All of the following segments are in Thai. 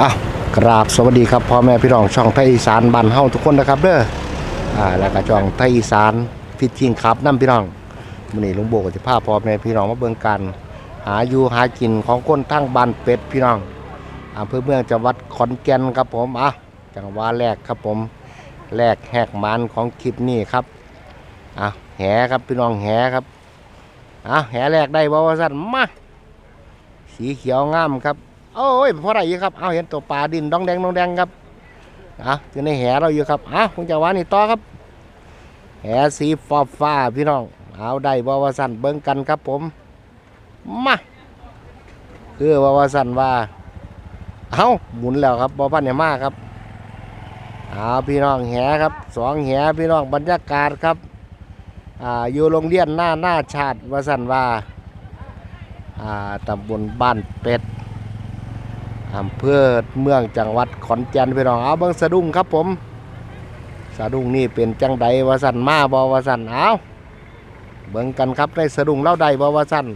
อ้าวกราบสวัสดีครับพ่อแม่พี่น้องช่องไทยอีสานบ้านเฮาทุกคนนะครับเด้ออ่าแล้วก็ช่องไทยอีสานฟิตชิงครับนํพี่น้องมื้อนี้ลุงโบก็จะพาพ่อแม่พี่น้องมาเบิ่งกันหาอยู่หากินของคนทั้งบ้านเป็ดพี่น้องอำเภอเมืองจังหวัดขอนแก่นครับผมอะจังหวะแรกครับผมแรกแหกมันของคลิปนี้ครับอะแหครับพี่น้องแหครับอะแหแรกได้บ่ว่าซั่นมาสีเขียวงามครับ โอ้ยเพราะอะไรครับเอาเห็นตัวปลาดินดองแดงดองแดงครับอะอยู่ในแหเราอยู่ครับอะคงจะว่านี่ต่อครับ แหสีฟ้าฟ้าพี่น้องเอาได้บ่ว่าสันเบิ่งกันครับผมมาคือว่าวาสันว่าเอาหมุนแล้วครับบ่พันเนี่ยมากครับเอาพี่น้องแหครับสองแหพี่น้องบรรยากาศครับอ่าอยู่โรงเรียนหน้าหน้าชาติวาสันว่าอ่าตำบลบ้านเป็ด อำเภอเมืองจังหวัดขอนแก่นพี่น้องเอาเบิ่งสะดุ้งครับผม สะดุ้งนี่เป็นจังใดวาสันมาบ่ว่าสั่นเอาเบิ่งกันครับได้สะดุ้งเล่าใดบ่ว่าสั่น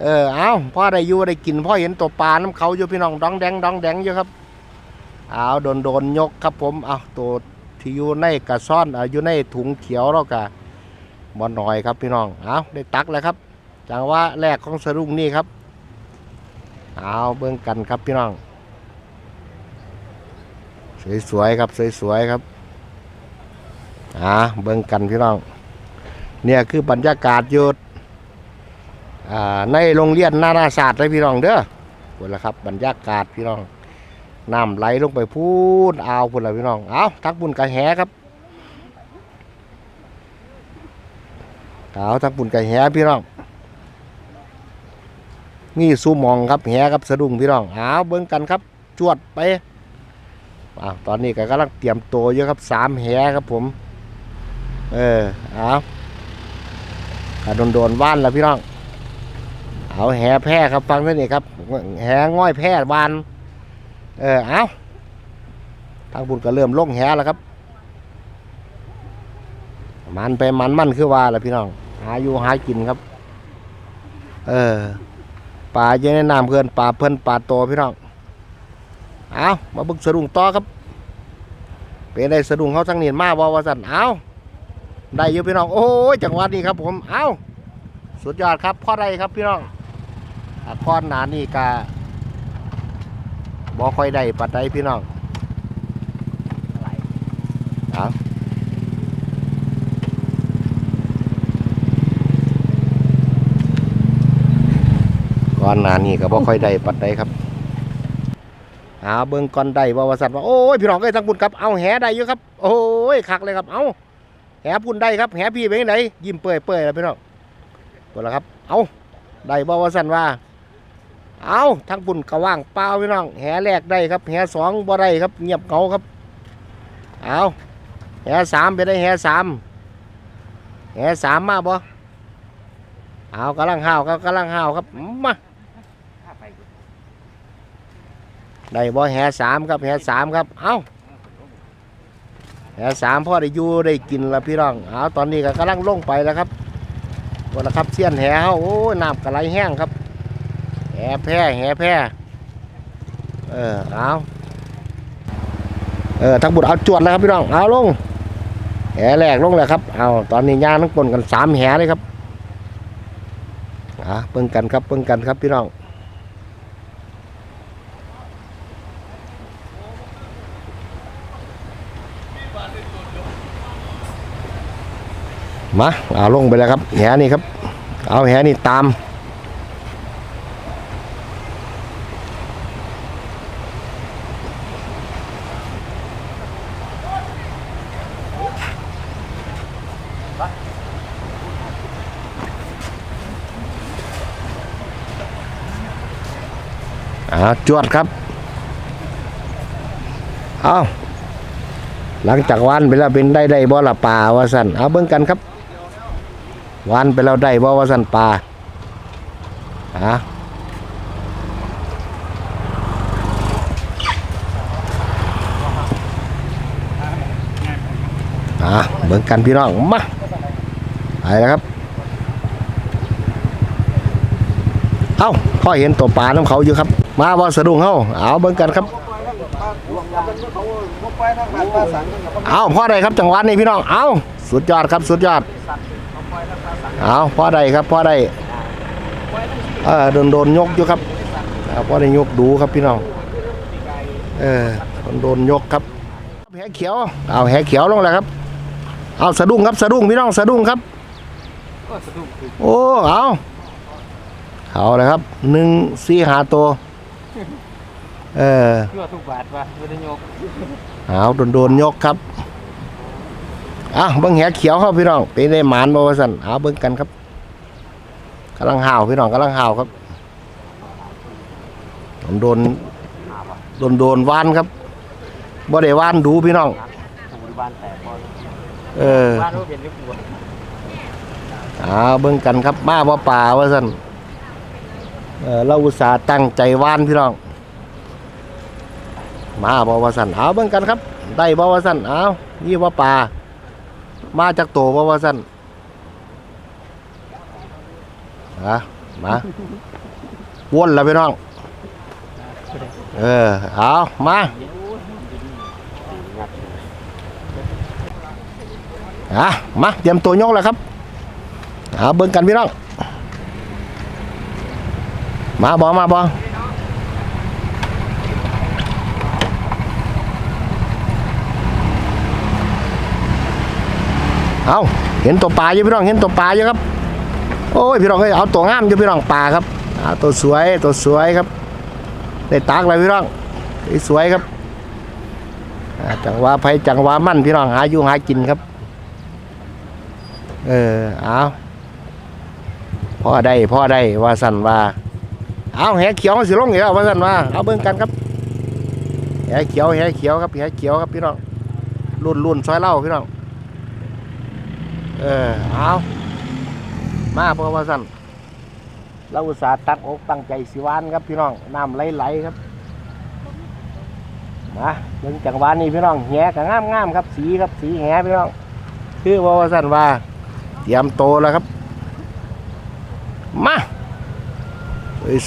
เออเอาพ่อได้อยู่ได้กินพ่อเห็นตัวปลาน้ำเขาอยู่พี่น้องดองแดงดองแดงอยู่ครับเอาโดนโดนยกครับผมเอาตัวที่อยู่ในกระซ่อนอยู่ในถุงเขียวแล้วกะบ่หน่อยครับพี่น้องเอาได้ตักแล้วครับจังหว่าแรกของสะดุ้งนี่ครับ เอาเบิ่งกันครับพี่น้อง สวยๆครับสวยๆครับอ่าเบิ่งกันพี่น้อง เนี่ยคือบรรยากาศยุดอ่าในโรงเรียนนานาศาสตร์เลยพี่น้องเด้อพุ่นละครับบรรยากาศพี่น้องน้ำไหลลงไปพูนอ่าวพุ่นละพี่น้องเอาทักบุญกระแหครับเอาทักบุญกระแหพี่น้อง นี่ซูมองครับแหครับสะดุ้งพี่น้องเอาเบิ่งกันครับ จวดไปอ้าวตอนนี้ก็กำลังเตรียมตัวอยู่ครับสามแหครับผม เออเอาขาโดนโดนว่านแล้วพี่น้องเอาแหแพร่ครับฟังท่านี่ครับแหง่อยแพร่วานเออเอาทางบุญก็เริ่มลงแหแล้วครับ มันไปมันมันคือว่าแหละพี่น้อง หาอยู่หากินครับ เออ ปลาเยอะในน้ำเพื่อนปลาเพื่อนปลาโตพี่น้องเอามาบึกสะดุ้งต่อครับ เป็นได้สะดุ้งเขาทั้งนี้มาบ่ว่าสันเอาได้อยู่พี่น้องโอ้ยจังหวัดนี้ครับผมเอาสุดยอดครับพ่อได้ครับพี่น้องอ่าข้อนหนานี่กาบ่ค่อยได้ปัดได้พี่น้องเอา ก้อนหนานี่ก็บ่ค่อยได้ปัดได้ครับเอาเบิ่งก่อนได้ว่าว่าสัตว์ว่าโอ้ยพี่น้องเอ้ยทั้งบุญครับเอาแหได้อยู่ครับโอ้ยคักเลยครับเอาแหพุ่นได้ครับแหพี่เป็นไงยิ้มเปื่อยเปื่อยแล้วพี่น้องหมดแล้วครับ เอาได้บ่ว่าสันว่า เอาทั้งบุญก็ว่างเปล่าพี่น้องแหแรกได้ครับแหสองบ่ได้ครับ เงียบเงาครับเอาแหสามไปได้แหสามแหสามมาบ่เอากำลังห้าวครับกำลังห้าวครับมา ได้บ่แห่สามครับแห่สามครับ เอาแห่สามพ่อได้อยู่ได้กินแล้วพี่น้องเอาตอนนี้ก็กำลังลงไปแล้วครับหมดแล้วครับเสี้ยนแห่เฮาโอ้น้ำกระไรแห้งครับแห่แพร่แห่แพร่เออเอาเออทั้งบุญเอาจวดแล้วครับพี่น้องเอาลงแห่แรกลงแล้วครับเอาตอนนี้ย่างทั้งปนกันสามแห่เลยครับอะเบิ่งกันครับเบิ่งกันครับพี่น้อง มาเอาลงไปแล้วครับแหนี่ครับ เอาแหนี่ตามอ่าจวดครับ เอาหลังจากวันไปแล้วเป็นได้ได้บ่ละป่าว่าสันเอาเบิ่งกันครับ วันไปแล้วได้บ่ว่าสันปลาฮะอะเบิ่งกันพี่น้องมาไปแล้วครับ เอ้าพ่อเห็นตัวปลาน้ำเขาอยู่ครับ มาบ่สะดุ้งเฮาเอาเบิ่งกันครับเอาพ่อใดครับจังหวัดนี้พี่น้องเอาสุดยอดครับสุดยอด เอาพ่อใดครับพ่อใดเออโดนโดนยกอยู่ครับเอาพ่อได้ยกดูครับพี่น้องเออโดนโดนยกครับแหเขียวเอาแหเขียวลงแล้วครับ เอาสะดุ้งครับสะดุ้งพี่น้องสะดุ้งครับโอ้เอาเอาเลยครับหนึ่งสี่หาตัวเออยั่วทุกบาทว่ะไม่ได้ยกเอาโดนโดนๆยกครับ อะเบิ้งแหเขียวครับพี่น้องเป็นได้หมานบ่ว่าสั่นเอาเบิ้งกันครับกำลังห่าวพี่น้องกำลังห่าวครับโดนโดนโดนๆวานครับบ่ได้ว่านดูพี่น้องเออเอาเบิ้งกันครับมาบ่ป่าว่าสั่นเออเราอุตส่าห์ตั้งใจว่านพี่น้อง มาบ่ว่าสั่นเอาเบิ่งกันครับ ได้บ่ว่าสั่นเอานี่ว่าปลา มาจากโตบ่ว่าสั่นฮะมาวนแล้วพี่น้อง เออ เอามาอะมาเตรียมตัวยกแล้วครับเอาเบิ่งกันพี่น้อง มาบ่มาบ่ เอาเห็นตัวปลาอยู่พี่น้องเห็นตัวปลาอยู่ครับ โอ้ยพี่น้องเอ้ยเอาตัวงามอยู่พี่น้องปลาครับเอาตัวสวยตัวสวยครับได้ตากเลยพี่น้องสวยครับจังหวะไผจังหวะมั่นพี่น้องหาอยู่หากินครับ เออเอาพ่อได้พ่อได้ว่าสั่นว่าเอาแหเขียวสิลงอีกแล้วว่าสั่นว่าเอาเบิ่งกันครับแหเขียวแหเขียวครับแหเขียวครับพี่น้องรุ่นรุ่นซอยเล่าพี่น้อง เออเอามาเพราะว่าสั่นเราอุตส่าห์ตั้งอกตั้งใจสิวานครับพี่น้องน้ำไหลๆครับมาเบิ่งจังหวะนี้พี่น้องแหก็งามงามๆครับ สีครับสีแหพี่น้องคือเพราว่าสั่นว่า เตรียมโตแล้วครับ มา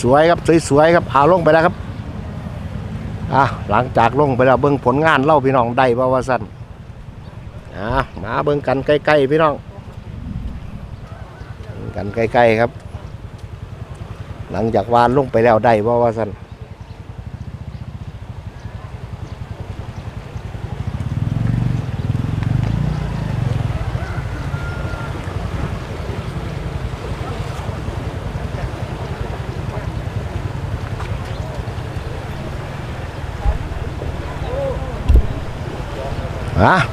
สวยๆครับสวยๆครับเอาลงไปแล้วครับอะหลังจากลงไปแล้วเบิ่งผลงานเล่าพี่น้องได้เพราว่าสั่น อ่ามาเบิ่งกันใกล้ๆพี่น้องกันใกล้ๆครับ หลังจากวานลงไปแล้วได้ว่าว่าสันอะ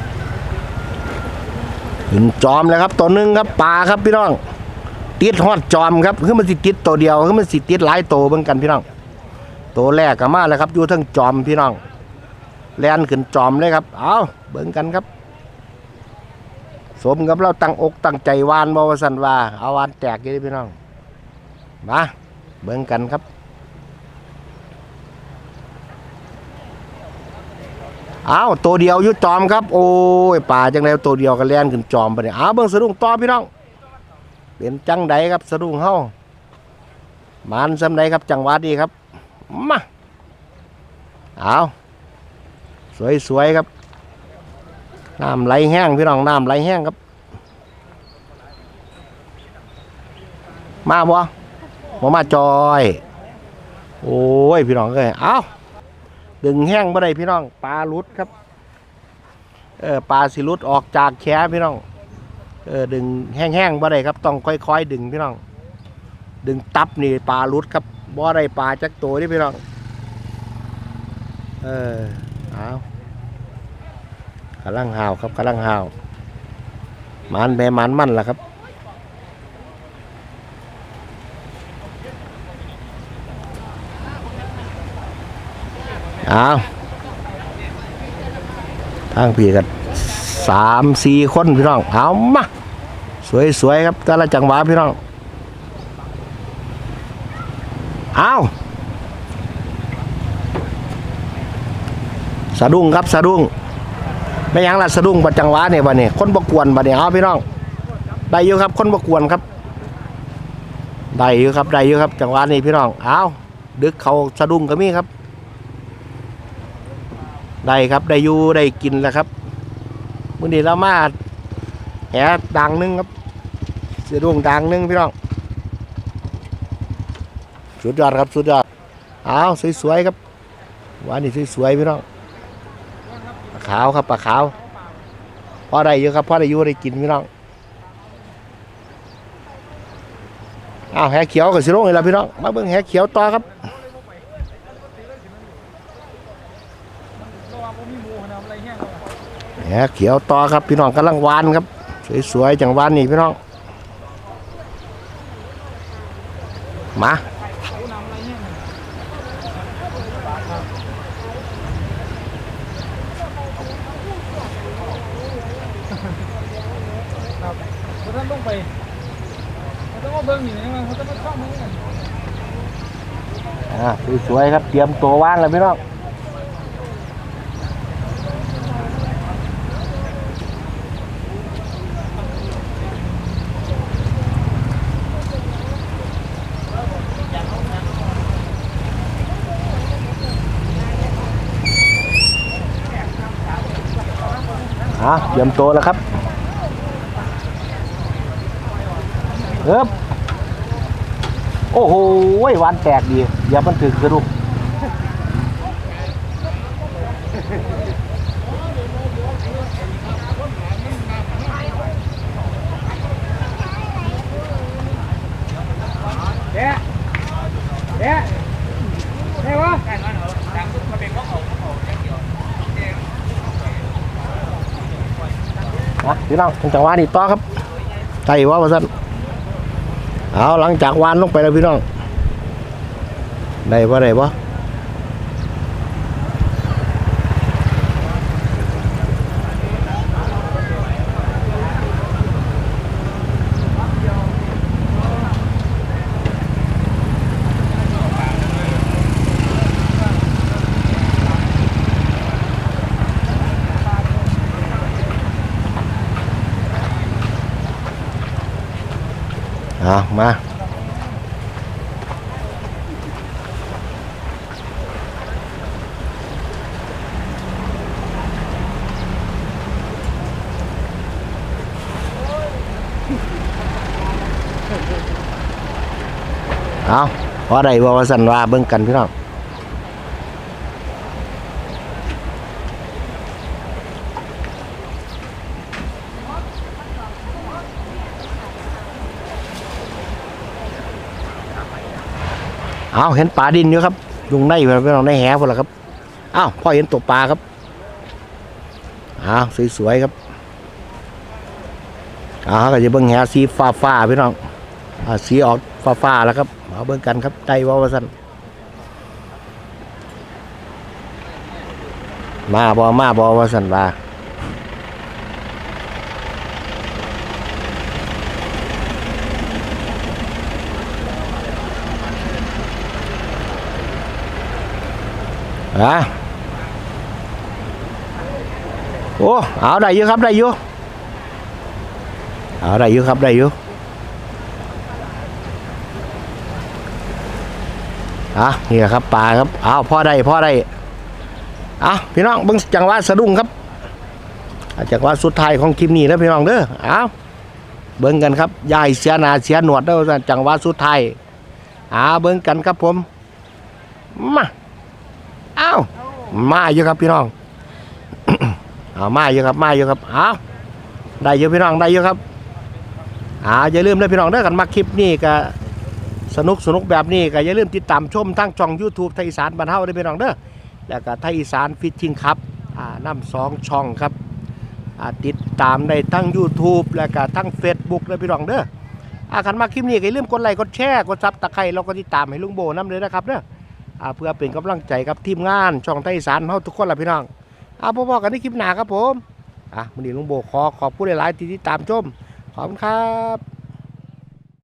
หินจอมเลยครับตัวหนึ่งครับปลาครับพี่น้องติดฮอดจอมครับคือมันสิติดตัวเดียวคือมันสิติดหลายตัวเหมือนกันพี่น้องตัวแรกก็มาแล้วครับอยู่ทั้งจอมพี่น้องแลนขึ้นจอมเลยครับ เอาเบิ่งกันครับ สมกับเราตั้งอกตั้งใจวานบวสันวาเอาวานแตกอยี่พี่น้องมาเบิ่งกันครับ อ้าวตัวเดียวยุจอมครับ โอ้ยป่าจังไดตัวเดียวก็แล่นขึ้นจอมไปเนี่ยอ้าวเบิ่งสะดุ้งต่อพี่น้องเป็นจังไดครับสะดุ้งเฮามันซำใดครับจังหวะดีครับมาเอาสวยๆครับน้ำไหลแห้งพี่น้องน้ำไหลแห้งครับ มาบ่บ่มาจอย โอ้ยพี่น้องเอ้ยเอ้า ดึงแห้งบ่ได้พี่น้องปลาลุดครับเออปลาสิลุดออกจากแขพี่น้องเออดึงแห้งๆบ่ได้ครับต้องค่อยๆ ดึงพี่น้อง ดึงตับนี่ปลาลุดครับบ่ได้ปลาจักตัวนี่พี่น้องเออเอากำลังหาวครับกำลังหาวมันแม่มันมันล่ะครับ อาทางพี่กันสามสี่คนพี่น้อง เอามาสวยๆครับแต่ละจังหวะพี่น้อง เอาสะดุ้งครับสะดุ้งไม่ยังละสะดุ้งบัดจังหวะเนี่ยบัดเนี่ยคนประกวนบัดเนี่ยเอาพี่น้อง ได้อยู่ครับ คนประกวนครับ ได้อยู่ครับได้อยู่ครับ จังหวะนี้พี่น้อง เอาดึกเขาสะดุ้งก็มีครับ ได้ครับได้อยู่ได้กินแล้วครับมื้อนี้เรามาแหดังหนึงครับเสะดุ้งดังหนึงพี่น้องสุดยอดครับสุดยอดเอาสวยๆครับวานนี้สวยๆพี่น้องปลาขาวครับปลาขาวพอได้อยู่ครับพอได้อยู่ได้กินพี่น้องอ้าวแหเขียวกับสิลงเลยละพี่น้องมาเบิ่งแหเขียวต่อครับ แหเขียวต่อครับพี่น้องกำลังวานครับ สวยๆจังวานนี่พี่น้อง มาเขาท่านลงไปเขาต้องมาเบิ้งนี่นะเขาต้องมาช่องมึงกันอ่าสวยๆครับ เตรียมตัวหวานแล้วพี่น้อง รียมตัวแล้วครับเอ๊บโอ้โหหวานแตกดีอย่ามันถึงกระดูก เด้เด้เด้วะ นะ พี่น้องจังหวะนี้ต่อครับใจว่าว่าสั้นเอาหลังจากวานลงไปแล้วพี่น้องได้ว่าได้บ่เอามาเอาพอได้บ่ว่าสันว่าเบิ่งกันพี่น้อง เอาเห็นปลาดินอยู่ครับยุงในพี่น้องในแหพอแล้วครับอ้าวพ่อเห็นตัวปลาครับอ้าวสวยๆครับอ้าวก็จะเบิ่งแหสีฟ้าฟ้าๆพี่น้องอ่าสีออกฟ้าฟ้าๆแล้วครับมาเบิ่งกันครับได้ว่าวสันมาบอมาบอวสันว่า อะโอ้เอาได้อยู่ครับได้อยู่เอาได้อยู่ครับได้อยู่อะนี่ครับปลาครับอ้าวพ่อได้พ่อได้อะพี่น้องเบิ่งจังหวะสะดุ้งครับจังหวะสุดท้ายของคลิปนี้นะพี่น้องเด้ออ้าวเบิ่งกันครับยายเสียนาเสียหนวดเด้อจังหวะสุดท้ายอ่าเบิ่งกันครับผมมาาวมาอยู่ครับพี่น้องเอามาอยู่ครับมาอยู่ครับเอ้าได้อยู่พี่น้องได้อยู่ครับอ่าอย่าลืมนะพี่น้องเด้อกันมาคลิปนี้ก็สนุกสนุกแบบนี้ก็อย่าลืมติดตามชมทั้งช่อง YouTube ไทยอีสานบ้านเฮาได้พี่น้องเด้อแล้วก็ไทยอีสานฟิตติ้งครับอ่านำสองช่องครับอ่าติดตามได้ทั้ง YouTube แล้วก็ทั้ง Facebook เลยพี่น้องเด้ออ่าคันมาคลิปนี้ก็อย่าลืมกดไลค์กดแชร์กดซับตะไคร้แล้วก็ติดตามให้ลุงโบนำเลยนะครับเด้อ เพื่อเป็นกำลังใจกับทีมงานช่องไทยสานเฮาทุกคนล่ะพี่น้องเอาพอๆกันในคลิปหน้าครับผมอะมื้อนี้ลุงโบขอขอบคุณหลายๆที่ติดตามชมขอบคุณครับ